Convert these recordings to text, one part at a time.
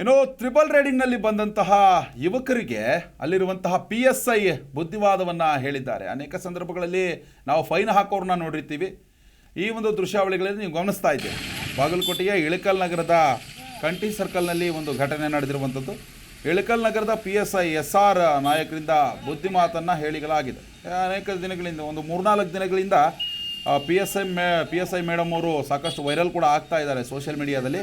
ಇನ್ನು ತ್ರಿಬಲ್ ರೈಡಿಂಗ್ನಲ್ಲಿ ಬಂದಂತಹ ಯುವಕರಿಗೆ ಅಲ್ಲಿರುವಂತಹ ಪಿ ಎಸ್ ಐ ಬುದ್ಧಿವಾದವನ್ನು ಹೇಳಿದ್ದಾರೆ. ಅನೇಕ ಸಂದರ್ಭಗಳಲ್ಲಿ ನಾವು ಫೈನ್ ಹಾಕೋರನ್ನ ನೋಡಿರ್ತೀವಿ. ಈ ಒಂದು ದೃಶ್ಯಾವಳಿಗಳಲ್ಲಿ ನೀವು ಗಮನಿಸ್ತಾ ಇದ್ದೀವಿ ಬಾಗಲಕೋಟೆಯ ಇಳಕಲ್ ನಗರದ ಕಂಟಿ ಸರ್ಕಲ್ನಲ್ಲಿ ಒಂದು ಘಟನೆ ನಡೆದಿರುವಂಥದ್ದು. ಇಳಕಲ್ ನಗರದ P S I S R ನಾಯಕರಿಂದ ಬುದ್ಧಿಮಾತನ್ನು ಹೇಳಿಗಳಾಗಿದೆ ಅನೇಕ ದಿನಗಳಿಂದ, ಒಂದು ಮೂರ್ನಾಲ್ಕು ದಿನಗಳಿಂದ ಪಿ ಎಸ್ ಐ ಮೇ ಪಿ ಎಸ್ ಐ ಮೇಡಮ್ ಅವರು ಸಾಕಷ್ಟು ವೈರಲ್ ಕೂಡ ಆಗ್ತಾ ಇದ್ದಾರೆ ಸೋಷಿಯಲ್ ಮೀಡಿಯಾದಲ್ಲಿ.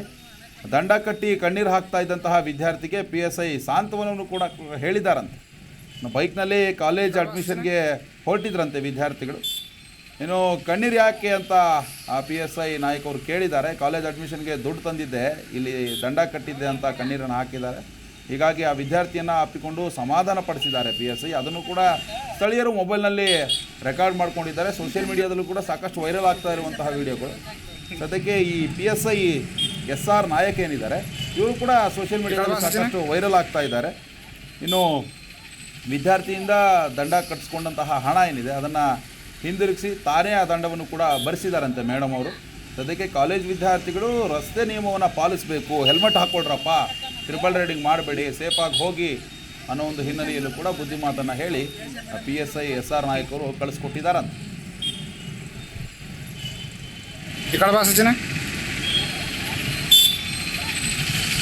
ದಂಡ ಕಟ್ಟಿ ಕಣ್ಣೀರು ಹಾಕ್ತಾ ಇದ್ದಂತಹ ವಿದ್ಯಾರ್ಥಿಗೆ ಪಿ ಎಸ್ ಐ ಸಾಂತ್ವನವನ್ನು ಕೂಡ ಹೇಳಿದಾರಂತೆ. ಬೈಕ್ನಲ್ಲಿ ಕಾಲೇಜ್ ಅಡ್ಮಿಷನ್ಗೆ ಹೊರಟಿದ್ರಂತೆ ವಿದ್ಯಾರ್ಥಿಗಳು. ಇನ್ನು ಕಣ್ಣೀರು ಯಾಕೆ ಅಂತ ಆ ಪಿ ಎಸ್ ಐ ನಾಯಕರು ಕೇಳಿದ್ದಾರೆ. ಕಾಲೇಜ್ ಅಡ್ಮಿಷನ್ಗೆ ದುಡ್ಡು ತಂದಿದ್ದೆ ಇಲ್ಲಿ ದಂಡ ಕಟ್ಟಿದ್ದೆ ಅಂತ ಕಣ್ಣೀರನ್ನು ಹಾಕಿದ್ದಾರೆ. ಹೀಗಾಗಿ ಆ ವಿದ್ಯಾರ್ಥಿಯನ್ನು ಅಪ್ಪಿಕೊಂಡು ಸಮಾಧಾನ ಪಡಿಸಿದ್ದಾರೆ ಪಿ ಎಸ್ ಐ ಅದನ್ನು ಕೂಡ ಸ್ಥಳೀಯರು ಮೊಬೈಲ್ನಲ್ಲಿ ರೆಕಾರ್ಡ್ ಮಾಡ್ಕೊಂಡಿದ್ದಾರೆ. ಸೋಷಿಯಲ್ ಮೀಡಿಯಾದಲ್ಲೂ ಕೂಡ ಸಾಕಷ್ಟು ವೈರಲ್ ಆಗ್ತಾ ಇರುವಂತಹ ವಿಡಿಯೋಗಳು. ಸದ್ಯಕ್ಕೆ ಈ P S I S R Nayak ಏನಿದ್ದಾರೆ ಇವರು ಕೂಡ ಸೋಷಿಯಲ್ ಮೀಡಿಯಾದಲ್ಲಿ ಸಾಕಷ್ಟು ವೈರಲ್ ಆಗ್ತಾ ಇದ್ದಾರೆ. ಇನ್ನು ವಿದ್ಯಾರ್ಥಿಯಿಂದ ದಂಡ ಕಟ್ಟಿಸ್ಕೊಂಡಂತಹ ಹಣ ಏನಿದೆ ಅದನ್ನು ಹಿಂದಿರುಗಿಸಿ ತಾನೇ ಆ ದಂಡವನ್ನು ಕೂಡ ಭರಿಸಿದಾರಂತೆ ಮೇಡಮ್ ಅವರು. ಸದ್ಯಕ್ಕೆ ಕಾಲೇಜ್ ವಿದ್ಯಾರ್ಥಿಗಳು ರಸ್ತೆ ನಿಯಮವನ್ನು ಪಾಲಿಸಬೇಕು ಹೆಲ್ಮೆಟ್ ಹಾಕ್ಕೊಳ್ರಪ್ಪ ಟ್ರಿಪಲ್ ರೈಡಿಂಗ್ ಮಾಡಬೇಡಿ ಸೇಫಾಗಿ ಹೋಗಿ ಅನ್ನೋ ಒಂದು ಹಿನ್ನೆಲೆಯಲ್ಲಿ ಕೂಡ ಬುದ್ಧಿಮಾತನ್ನು ಹೇಳಿ P S I S R ನಾಯಕರು ಕಳಿಸ್ಕೊಟ್ಟಿದ್ದಾರಂತೆ